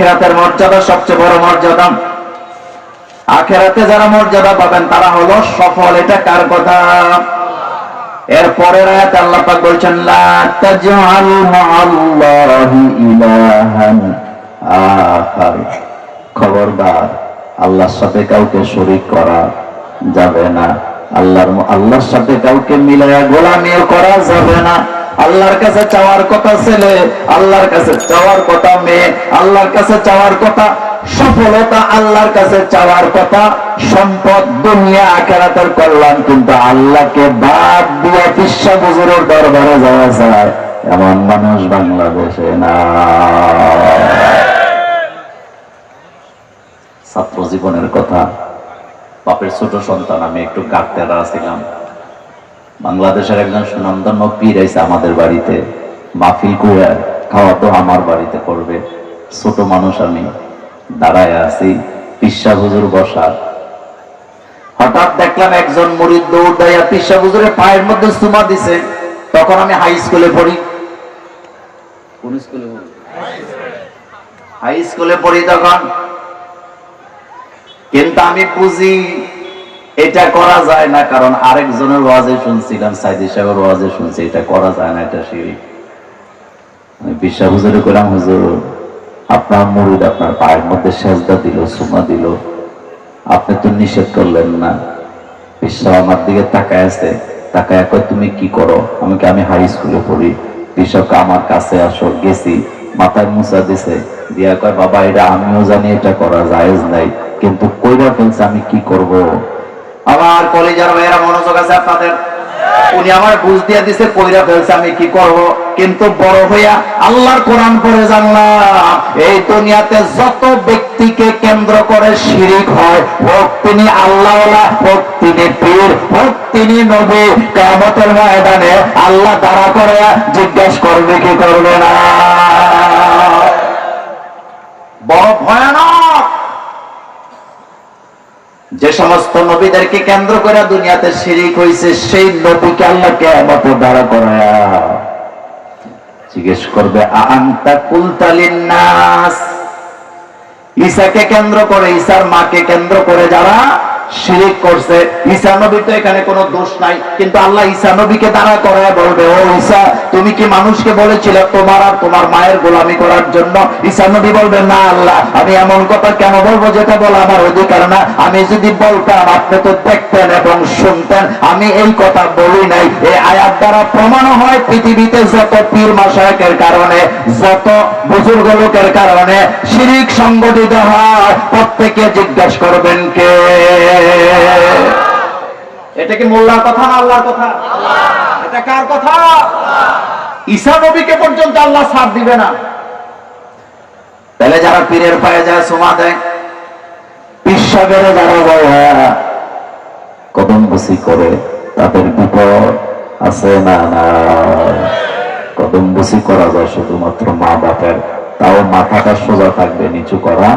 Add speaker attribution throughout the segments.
Speaker 1: আখেরাতের মর্যাদা সবচেয়ে বড় মর্যাদা। আখেরাতে যারা মর্যাদা পাবেন, তারা হলো সফল, এটা কার কথা? আয়াত আল্লাহ পাক বলছেন খবরদার, আল্লাহর সাথে কাউকে শরীক করা যাবে না। আল্লাহর আল্লাহর সাথে কাউকে মিলায়া গোলামিও করা যাবে না। আল্লাহর কাছে চাওয়ার কথা ছেলে, আল্লাহর কাছে চাওয়ার কথা মেয়ে, আল্লাহর কাছে চাওয়ার কথা সফলতা, আল্লাহর কাছে চাওয়ার কথা সম্পদ, দুনিয়া, আখেরাতের কল্যাণ, কিন্তু আল্লাহকে বাদ দিয়ে পিসা বুজুরের দরবারে যাওয়া যায় এমন মানুষ বাংলাদেশে না। ছাত্র জীবনের কথা, বাপের ছোট সন্তান, আমি একটু কাটতে ছিলাম। বাংলাদেশের একজন সুনামধন্য পীর এসে আমাদের বাড়িতে। মাহফিল করে খাওয়া তো আমার বাড়িতে করবে। ছোট মানুষ আমি দাঁড়ায় আছি, পিসা হুজুর বসা হঠাৎ দেখলাম একজন মুরিদ দৌড় দেয়া পিসা হুজুরের পায়ের মধ্যে সুমা দিছে। তখন আমি হাই স্কুলে পড়ি। কোন স্কুলে? হাই স্কুলে পড়ি তখন। কিন্তু আমি বুঝি এটা করা যায় না, কারণ আরেকজনের ওয়াজে শুনছিলাম, সাইদি সাহেবের ওয়াজে শুনছি, এটা করা যায় না, এটা আমি বিশ্বাস, হুজুরে করলাম হুজুর, আপনার মুরিদ আপনার পায়ের মধ্যে সেজদা দিল সুমা দিল, আপনি তো নিষেধ করলেন না। বিশ্বাস, আমার দিকে তাকায় আছে, তাকায় কয়, তুমি কি করো? আমাকে আমি হাই স্কুলে পড়ি? কৃষক, আমার কাছে আসো, গেছি। মাথায় মুসা দিছে, দিয়া কয়, বাবা, এটা আমিও জানি, এটা করা জায়েজ নাই। কিন্তু কইরা ফেলছে, আমি কি করব? আমার কলেজের ভাইয়েরা মনোযোগ আছে আপনাদের? উনি আমার বুঝ দিয়ে দিছে কইরা ফেলছে, আমি কি করব? কিন্তু বড় হইয়া আল্লাহর কোরআন পড়ে জানলাম, এই দুনিয়াতে যত ব্যক্তিকে কেন্দ্র করে শিরিক হয় হোক তিনি আল্লাহওয়ালা হোক তিনি পীর হোক তিনি নবী কেমতের ময়দানে আল্লাহ দাঁড়া করে জিজ্ঞেস করবে, কি করবে না? বড় ভয়ানক যে সমস্ত নবীদেরকে কেন্দ্র করে দুনিয়াতে শিরিক হয়েছে সেই নবীকে আল্লাহ কেমত দাঁড়া করায়া জিজ্ঞেস করবে আন্তা নাস ঈসাকে কেন্দ্র করে ঈসার মাকে কেন্দ্র করে যারা শিরিক করছে। ঈসা নবীর তো এখানে কোনো দোষ নাই, কিন্তু আল্লাহ ঈসা নবীকে দাঁড়া করায় বলবে, ও ঈসা, তুমি কি মানুষকে বলেছিলে তোমার আর তোমার মায়ের গোলামি করার জন্য? ঈসা নবী বলবে, না আল্লাহ, আমি এমন কথা কেন বলব যেটা বলা আমার অধিকার না? আমি যদি বলতাম, আপনি তো দেখতেন এবং শুনতেন, আমি এই কথা বলি নাই। এই আয়াত দ্বারা প্রমাণ হয় পৃথিবীতে যত পীর মাসায়কের কারণে, যত বুজুর্গ লোকের কারণে শিরিক সংগঠিত হয়। প্রত্যেকে জিজ্ঞাসা করবেন কে? এটা কি মোল্লার কথা না আল্লাহর কথা? এটা কার কথা? ঈসা নবীকে পর্যন্ত আল্লাহ ছাড় দিবে না। তাহলে যারা পীরের পায়ে যায় সোমা দেয়। পিসাবের যারা যায় কদম বসি করে তাদের বিপদ আছে না না? কদম বসি করা যায় শুধুমাত্র মা বাপের তাও মাথাটা সোজা থাকবে নিচু করা।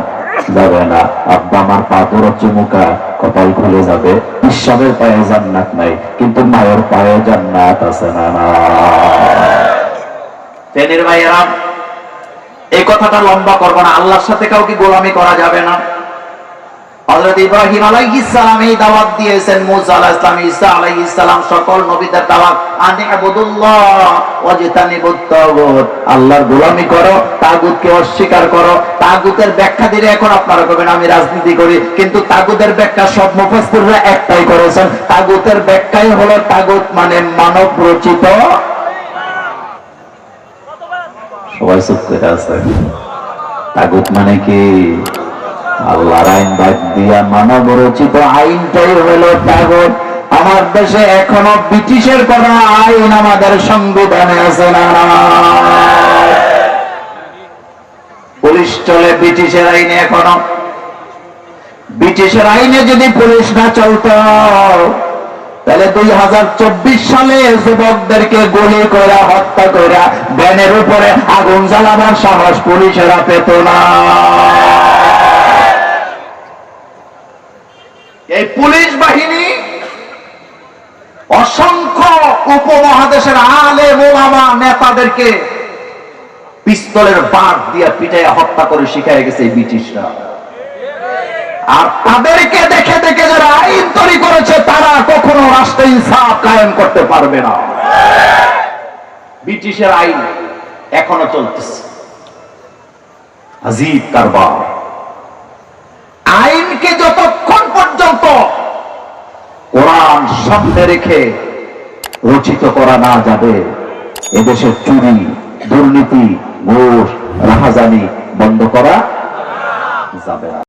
Speaker 1: যাবে না। আব্বা, আমার পা চুমুকা, কপাল খুলে যাবে। ঈশ্বরের পায়ে জান্নাত নাই, কিন্তু মায়ের পায়ে জান্নাত আছে না না। এই কথাটা লম্বা করব না। আল্লাহর সাথে কাউকে গোলামি করা যাবে না। হযরত ইব্রাহিম আলাইহিস সালাম এই দাওয়াত দিয়েছেন, মুসা আলাইহিস সালাম, ঈসা আলাইহিস সালাম, সকল নবীদের দাওয়াত। আনি ইবুদুল্লাহ ওয়াজতানিবুত তাগুত। আল্লাহর গোলামি করো, তাগুতকে অস্বীকার করো। তাগুতের ব্যাখ্যা দিলে এখন আপনারা কবেন, আমি রাজনীতি করি। কিন্তু তাগুতের ব্যাখ্যা সব মুফাসসিররা একটাই করেছেন। তাগুতের ব্যাখ্যাই হলো তাগুত মানে মানব রচিত। সবাই চুপ আছে। তাগুত মানে কি? আল্লাহর আইন বাদ দিয়া মানব রচিত আইনটাই হলো তাগত। আমার দেশে এখনও ব্রিটিশের কোন আইন আমাদের সংবিধানে আছে না পুলিশ চলে ব্রিটিশের আইনে এখনও। ব্রিটিশের আইনে যদি পুলিশ না চলত, তাহলে দুই হাজার চব্বিশ সালে যুবকদেরকে গুলি করে হত্যা করে ব্যানের উপরে আগুন জ্বালাবার সাহস পুলিশেরা পেত না। এই পুলিশ বাহিনী অসংখ্য উপমহাদেশের আলে মোলামা নেতাদেরকে পিস্তলের বাঁট দিয়ে পিটাইয়া হত্যা করে শিখাই গেছে ব্রিটিশরা। আর তাদেরকে দেখে দেখে যারা আইন তৈরি করেছে, তারা কখনো রাষ্ট্রে ইনসাফ কায়েম করতে পারবে না। ব্রিটিশের আইন এখনও চলতেছে। আজিব কারবার। কোরআন সামনে রেখে রচিত করা না যাবে। এদেশের চুরি, দুর্নীতি ঘোষ রাহাজানি বন্ধ করা যাবে না।